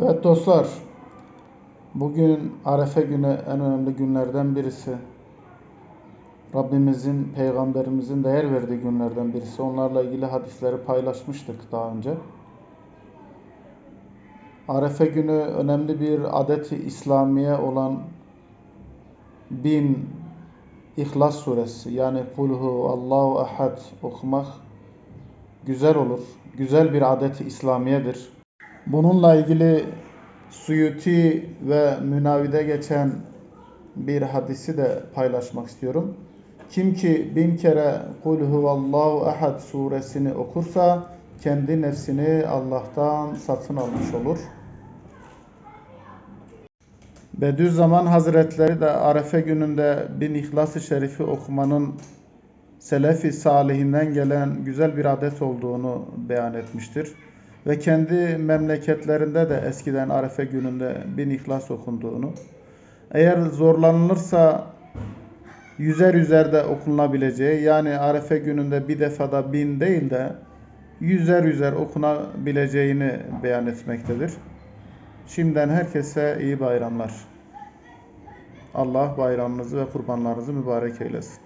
Evet dostlar, bugün Arefe günü en önemli günlerden birisi. Rabbimizin, Peygamberimizin değer verdiği günlerden birisi. Onlarla ilgili hadisleri paylaşmıştık daha önce. Arefe günü önemli bir adet-i İslamiye olan bin İhlas suresi yani Kulhu Allahu Ahad okumak güzel olur. Güzel bir adet-i İslamiyedir. Bununla ilgili Suyuti ve Münavide geçen bir hadisi de paylaşmak istiyorum. Kim ki bin kere Kul huvallahu ahad suresini okursa kendi nefsini Allah'tan satın almış olur. Bediüzzaman Hazretleri de Arefe gününde bin İhlas-ı Şerif'i okumanın Selefi Salihinden gelen güzel bir adet olduğunu beyan etmiştir. Ve kendi memleketlerinde de eskiden Arefe gününde bin İhlas okunduğunu, eğer zorlanılırsa yüzer yüzerde okunabileceği, yani Arefe gününde bir defada bin değil de yüzer yüzer okunabileceğini beyan etmektedir. Şimdiden herkese iyi bayramlar. Allah bayramınızı ve kurbanlarınızı mübarek eylesin.